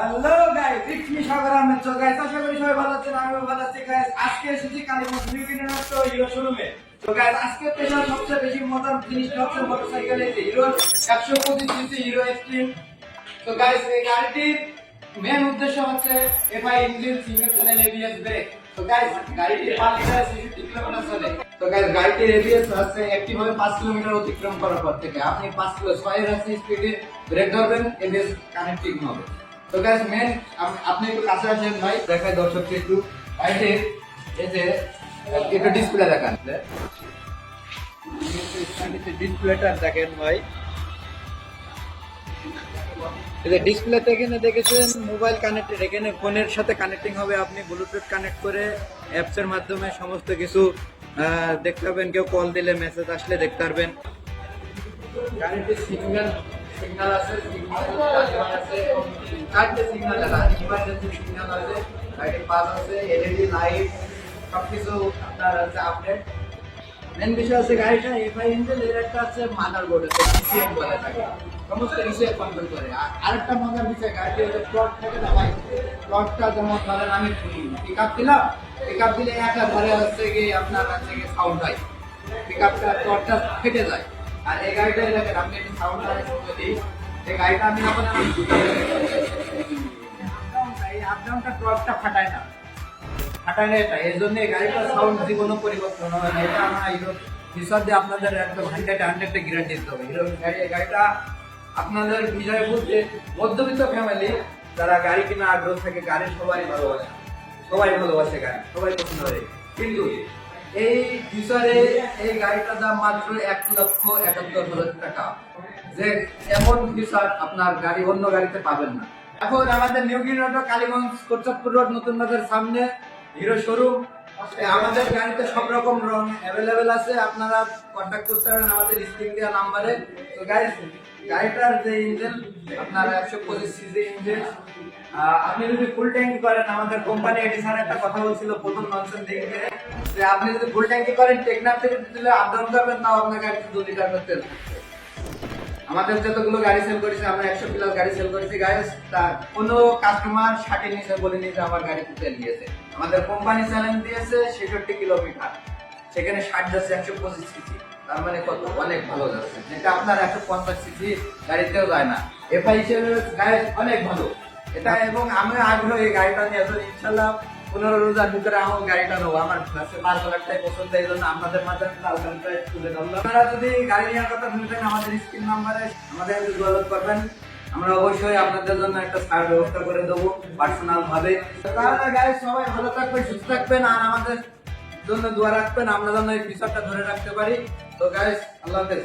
Hello guys it's me Sagar Ahmed guys আশা করি সবাই ভালো আছেন, আমিও ভালো আছি গাইস আজকে এসেছি হিরো শোরুমে তো গাইস আজকে পেশার সবচেয়ে বেশি মজার মোটরসাইকেল হিরো একশো পঁচিশ সিসি হিরো এক্সট্রিম তো গাইস এই গাড়িটির মেন উদ্দেশ্য হচ্ছে FI engine single channel ABS brake তো গাইস গাড়িটি পাঁচ লিটার চলে। তো গাইস গাড়িটির এবিএস হচ্ছে একটি ভাবে পাঁচ কিলোমিটার অতিক্রম করার পর থেকে। আপনি পাঁচ কিলো, ছয় রাস্তা স্পিডে ব্রেক ধরবেন এবিএস কানেক্টিং হবে। তো গাইস মেন আপনি একটু কাছে আসেন ভাই দেখাই দর্শককে একটু। এই যে একটু ডিসপ্লে দেখান। ডিসপ্লেটা দেখেন ভাই। ডিসপ্লেতে এখানে দেখেছেন মোবাইল কানেক্টেড এখানে ফোনের সাথে কানেক্টিং হবে। আপনি ব্লুটুথ কানেক্ট করে অ্যাপস এর মাধ্যমে সমস্ত কিছু দেখতে পাবেন কেউ কল দিলে মেসেজ আসলে দেখতে পারবেন। গাড়িতে সিগন্যাল সিগন্যাল আছে সিগন্যাল আছে চারটে সিগন্যাল আছে ইমার্জেন্সি সিগন্যাল আছে গাড়ির পাস আছে এলইডি লাইট সবকিছু আপনার আছে আপডেট মেন বিষয় আছে গাড়িটা এফআই ইঞ্জিন এর একটা আছে মাদার বোর্ড আছে পিসিএম বলে থাকে। সমস্ত রিসেট কন্ট্রোল করে। আর আরেকটা মজার বিষয় গাড়িটি হচ্ছে প্লট থাকে না ভাই প্লটটা যেমন ধরেন আমি পিক আপ দিলাম পিক আপ দিলে একটা ধরে হচ্ছে কি আপনার হচ্ছে কি সাউন্ড হয়। পিক আপটা প্লটটা ফেটে যায়। আর এই গাড়িটা দেখেন, আপনি একটু সাউন্ড দিই এই গাড়িটা আমি যখন এই আপ ডাউনটা ফাটায় না। ফাটায় না এটা। এই জন্য এই গাড়িটার সাউন্ড জীবনও পরিবর্তন হয় না। এটা আমার হিরো দিয়ে আপনাদের একদম হান্ড্রেড হান্ড্রেডটা গ্যারান্টি দিতে হবে। হিরো গাড়ি, এই গাড়িটা আপনাদের বিষয়ে বলতে মধ্যবিত্ত ফ্যামিলি যারা গাড়ি কিনা আগ্রহ থাকে, গাড়ি সবাই ভালোবাসে। সবাই ভালোবাসে গাড়ি, সবাই পছন্দ করে। কিন্তু এই ফিউচারে এই গাড়িটার দাম মাত্র এক লক্ষ একাত্তর হাজার টাকা। যে এমন ফিউচার আপনার গাড়ি অন্য গাড়িতে পাবেন না। এখন আমাদের new road Kaliganj Kochapur road, Notun Bazar সামনে, হিরো শোরুম। আমাদের গাড়িতে সব রকম রং অ্যাভেলেবেল আছে। আপনারা কন্ট্যাক্ট করতে পারেন আমাদের স্ক্রিন দেওয়া নাম্বারে। তো গাইস গাড়িটার যে ইঞ্জিন আপনার একশো পঁচিশ সিসি ইঞ্জিন আপনি যদি ফুল ট্যাঙ্ক করেন, আমাদের কোম্পানি এটি স্যার একটা কথা বলছিল, প্রথম ননসেন দেখে যে আপনি যদি ফুল ট্যাঙ্কি করেন, টেকনাফ থেকে দিলে আপ ডাউন করবেন, তাও আপনার গাড়িতে দু লিটার করে তেল। আমাদের যতগুলো গাড়ি সেল করেছি, আমরা একশো প্লাস গাড়ি সেল করেছি গাইস তার কোনো কাস্টমার ষাটের নিচে বলেনি যে আমার গাড়িতে তেল দিয়েছে আমাদের কোম্পানি চ্যালেঞ্জ দিয়েছে ছেষট্টি কিলোমিটার সেখানে ষাট যাচ্ছে, একশো পঁচিশ সিসি তার মানে কত? অনেক ভালো যাচ্ছে। যেটা আপনার একশো পঞ্চাশ সিসি গাড়িতেও যায় না। এফআই হিসেবে গাড়ি অনেক ভালো। এটা এবং আমি আগ্রহী, এই গাড়িটা নিয়ে তো ইনশাল্লাহ পনেরো রোজার ভিতরে আমার গাড়িটা দেবো আমার কাছে লাল কালারটাই পছন্দ, এই জন্য আপনাদের মাঝে লাল কালারটাই তুলে ধরলাম। আপনারা যদি গাড়ি নেওয়ার কথা শুনতেন আমাদের স্ক্রিন নাম্বারে আমাদের যোগাযোগ করবেন। আমরা অবশ্যই আপনাদের জন্য একটা ছাড় ব্যবস্থা করে দেবো পার্সোনাল ভাবে। তাহলে গাড়ি সবাই ভালো থাকবেন, সুস্থ থাকবেন, আর আমাদের জন্য দোয়া রাখবেন। আমরা যেন এই বিষয়টা ধরে রাখতে পারি। তো গাইস আল্লাহ হাফেজ।